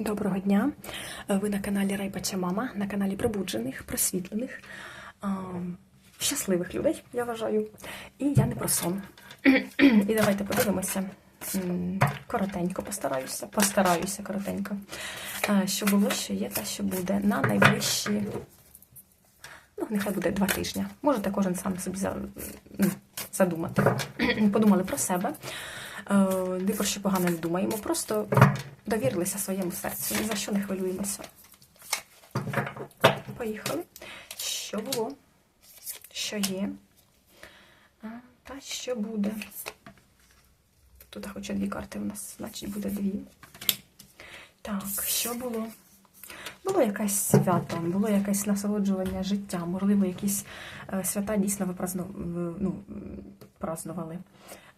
Доброго дня! Ви на каналі Райбача Мама, на каналі пробуджених, просвітлених, щасливих людей, я вважаю. І я не про сон. І давайте подивимося. Коротенько постараюся, постараюся коротенько. Що було, що є, та що буде на найближчі, ну, нехай буде два тижні. Можете кожен сам собі задумати. Подумали про себе. Е, Ні про що погано не думаємо, просто довірилися своєму серцю. Ні за що не хвилюємося. Поїхали. Що було? Що є? Та що буде? Тут хоча дві карти у нас, значить буде дві. Так, що було? Було якесь свято, було якесь насолоджування життя, можливо, якісь е, свята дійсно ви празну, ну, м, празнували.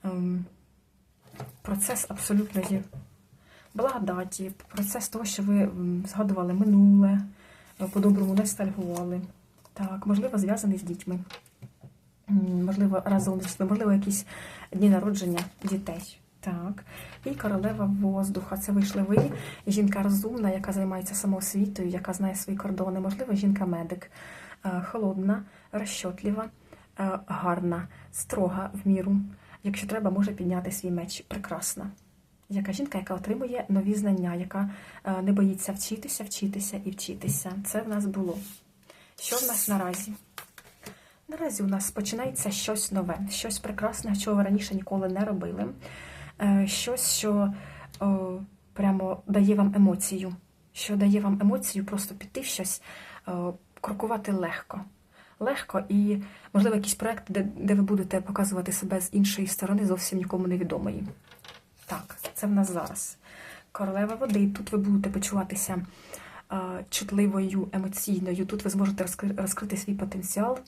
Ем, процес абсолютної благодаті, процес того, що ви згадували минуле, е, по-доброму ностальгували. Так, можливо, зв'язаний з дітьми. Можливо, разом з дітьми, можливо, якісь дні народження дітей. Так. І королева воздуха. Це вийшли ви. Жінка розумна, яка займається самоосвітою, яка знає свої кордони. Можливо, жінка-медик. Е, Холодна, розчотлива, е, гарна, строга в міру. Якщо треба, може підняти свій меч. Прекрасна. Яка жінка, яка отримує нові знання, яка е, не боїться вчитися, вчитися і вчитися. Це в нас було. Що в нас наразі? Наразі у нас починається щось нове, щось прекрасне, чого ви раніше ніколи не робили. Е, Щось, що о, прямо дає вам емоцію. Що дає вам емоцію просто піти в щось, о, крокувати легко. Легко і, можливо, якийсь проект, де, де ви будете показувати себе з іншої сторони, зовсім нікому невідомої. Так, це в нас зараз. Королева води. Тут ви будете почуватися е, чутливою, емоційною. Тут ви зможете розкри- розкрити свій потенціал.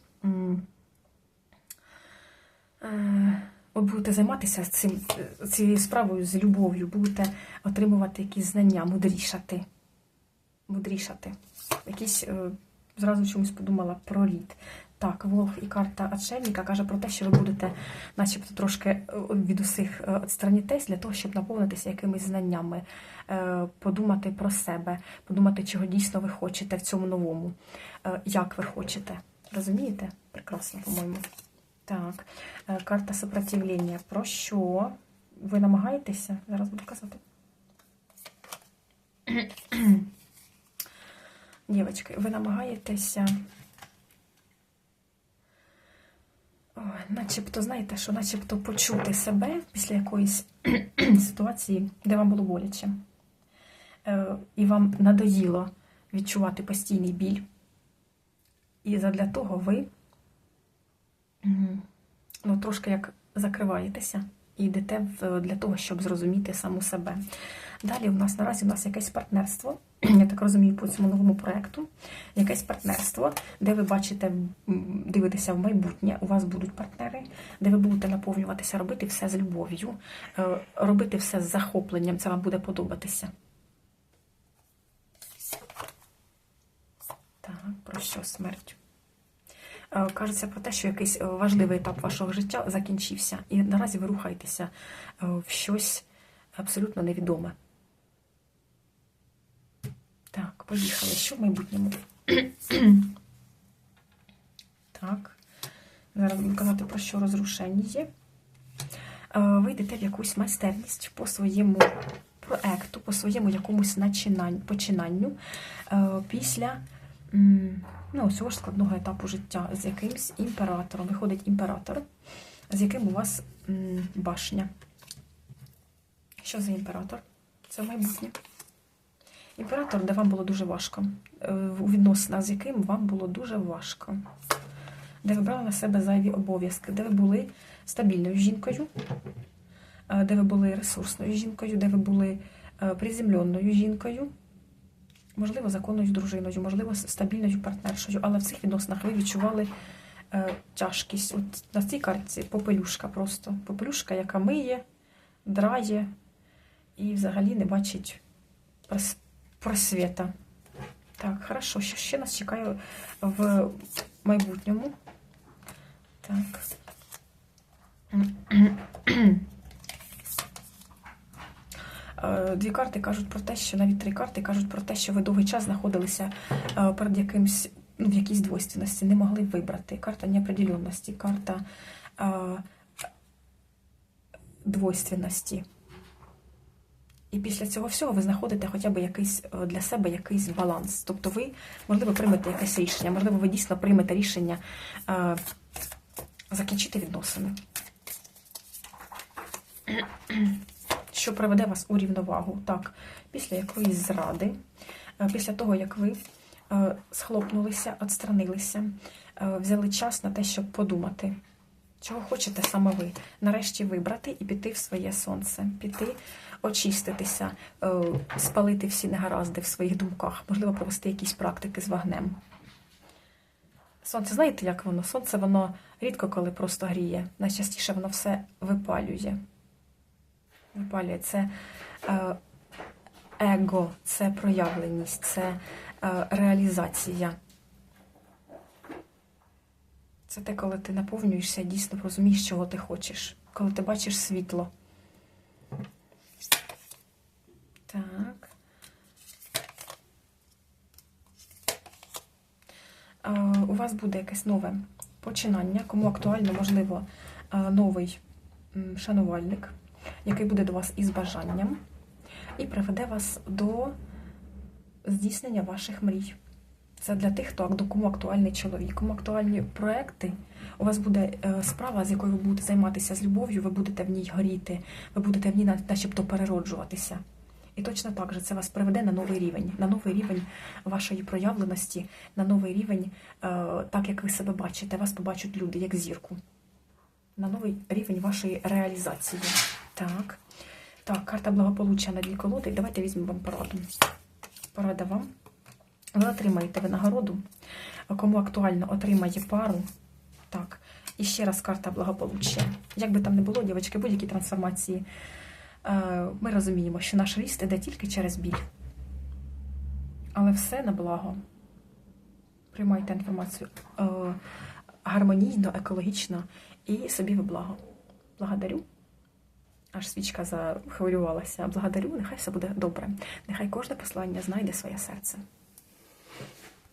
Е, От будете займатися цим, цією справою з любов'ю, будете отримувати якісь знання, мудрішати. Мудрішати. Якісь, е, зразу чомусь подумала про рід. Так, Волг і карта Отшельника каже про те, що ви будете, начебто, трошки е, від усіх е, відстранітесь для того, щоб наповнитися якимись знаннями, е, подумати про себе, подумати, чого дійсно ви хочете в цьому новому, як ви хочете. Розумієте? Прекрасно, по-моєму. Так, карта сопротивлення. Про що ви намагаєтеся? Зараз буду казати. Дівчатки, ви намагаєтеся. Ой, начебто, знаєте, що начебто почути себе після якоїсь ситуації, де вам було боляче. Е, І вам надоїло відчувати постійний біль. І задля того ви ну, трошки як закриваєтеся і йдете для того, щоб зрозуміти саму себе. Далі у нас наразі у нас якесь партнерство, я так розумію, по цьому новому проекту, якесь партнерство, де ви бачите, дивитеся в майбутнє, у вас будуть партнери, де ви будете наповнюватися, робити все з любов'ю, е, робити все з захопленням, це вам буде подобатися. Так, про що смерть? Е, Кажеться про те, що якийсь е, важливий етап вашого життя закінчився, і наразі ви рухаєтеся в щось абсолютно невідоме. Так, поїхали. Що в майбутньому? так. Зараз буду казати про що розрушення є. Е, Ви йдете в якусь майстерність по своєму проекту, по своєму якомусь починанню е, після ну, цього ж складного етапу життя з якимсь імператором. Виходить імператор, з яким у вас башня. Що за імператор? Це майбутнє. Імператор, де вам було дуже важко. Е, У відносинах, з яким вам було дуже важко. Де ви брали на себе зайві обов'язки, де ви були стабільною жінкою, е, де ви були ресурсною жінкою, де ви були е, приземленою жінкою, можливо, законною дружиною, можливо, стабільною партнершою, але в цих відносинах ви відчували е, тяжкість. От на цій картці попелюшка просто. Попелюшка, яка миє, драє і взагалі не бачить просвіта. Так, хорошо. Що ще нас чекає в майбутньому? Так. Е, Дві карти кажуть про те, що навіть три карти кажуть про те, що ви довгий час знаходилися е, перед якимсь ну, в якійсь двойственності, не могли вибрати. Карта неопределенності, карта е, двойственності. І після цього всього ви знаходите хоча б якийсь е, для себе якийсь баланс. Тобто ви, можливо, приймете якесь рішення, можливо, ви дійсно приймете рішення е, закінчити відносини. Що приведе вас у рівновагу. Так, після якоїсь зради, е, після того, як ви е, схлопнулися, отстранилися, е, взяли час на те, щоб подумати, чого хочете саме ви. Нарешті вибрати і піти в своє сонце, піти, очиститися, е, спалити всі негаразди в своїх думках, можливо, провести якісь практики з вогнем. Сонце, знаєте, як воно? Сонце воно рідко коли просто гріє. Найчастіше воно все випалює. Випалює це е, его, це проявленість, це е, реалізація. Це те, коли ти наповнюєшся і дійсно розумієш, чого ти хочеш, коли ти бачиш світло. Так. У вас буде якесь нове починання, кому актуально, можливо, новий шанувальник, який буде до вас із бажанням і приведе вас до здійснення ваших мрій. Це для тих, хто кому актуальний чоловік, кому актуальні проекти. У вас буде е, справа, з якою ви будете займатися з любов'ю, ви будете в ній горіти, ви будете в ній начебто перероджуватися. І точно так же це вас приведе на новий рівень, на новий рівень вашої проявленості, на новий рівень, е, так як ви себе бачите, вас побачать люди як зірку. На новий рівень вашої реалізації. Так. Так, карта благополуччя на дві колоди. Давайте візьмемо вам пораду. Порада вам. Ви отримаєте винагороду. Кому актуально отримає пару. Так. І ще раз карта благополуччя. Як би там не було, дівчатки, будь-які трансформації. е, Ми розуміємо, що наш ріст іде тільки через біль. Але все на благо. Приймайте інформацію е, гармонійно, екологічно і собі ви благо. Благодарю. Аж свічка захвилювалася. Благодарю, нехай все буде добре. Нехай кожне послання знайде своє серце.